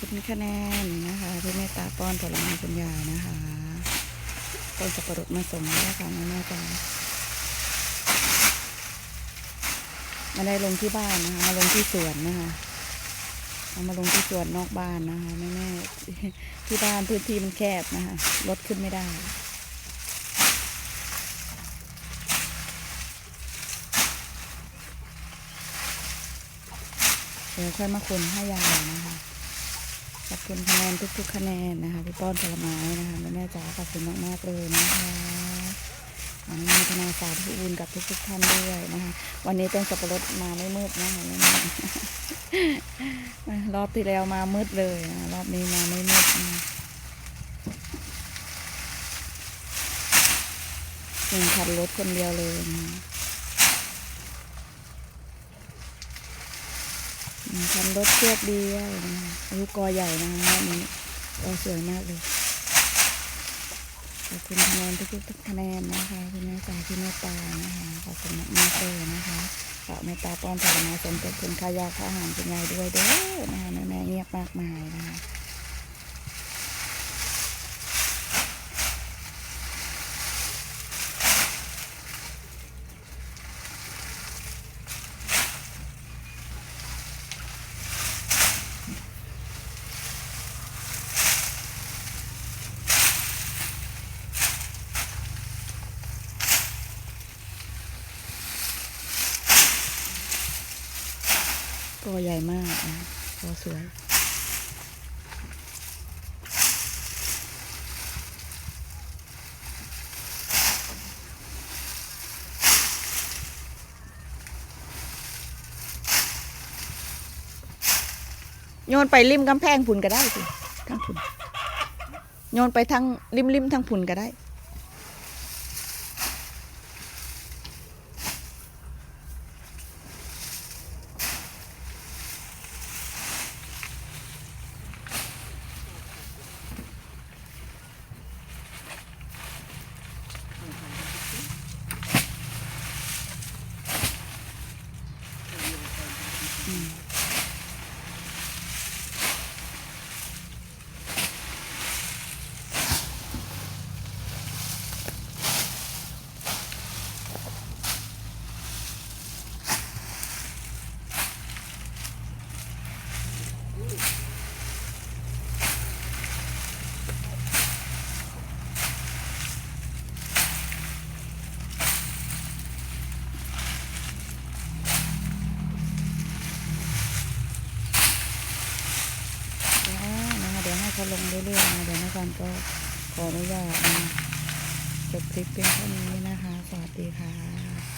คุณคะแนนนะคะที่เมตตาป้อนผลไม้คุณยายนะคะต้นสับปะรดมาส่งแล้วค่ะแม่แม่จ๋าไม่ได้ลงที่บ้านนะคะ มาลงที่สวนนะคะเอามาลงที่สวนนอกบ้านนะคะแม่แม่ๆที่บ้านพื้นที่มันแคบนะคะรถขึ้นไม่ได้เดี๋ยวค่อยมาคนให้ยายนะคะ ขอบคุณคะแนนทุกๆคะแนนนะคะพี่ป้อนผลไม้นะคะแม่แม่จ๋าขอบคุณมากๆเลยนะคะอนุโมทนาสาธุบุญกับทุกๆท่านด้วยนะคะวันนี้ต้นสับปะรดมาไม่มืดนะคะแม่รอบที่แล้วมามืดเลยนะรอบนี้มาไม่มืดนะหนึ่งคันรถคนเดียวเลยนะ อืม ทำรถเชือกดียวนะคะอายุกอใหญ่นะคะรอบนี้กอสวยมากเลยขอบคุณคะแนนทุกๆคะแนนนะคะคุณแม่ตาที่แม่ตานะคะขอบคุณมากเลยนะคะฝากเมตตาป้อนผลไม้สมทบคุณค่ายาค่าอาหารเป็นไงด้วยเด้อนะคะแม่แม่เงียบมากมายนะคะ อใหญ่มากนะกอสวย โยนไปริมกำแพงผุนก็ได้สิทั้งผุนโยนไปทางริมริมๆทางผุนก็ได้ แล้วนะคะ เดี๋ยวให้เขาลงเรื่อยๆนะเดี๋ยวนักการก็ขออนุญาตนะจบคลิปเพียงเท่านี้นะคะ สวัสดีค่ะ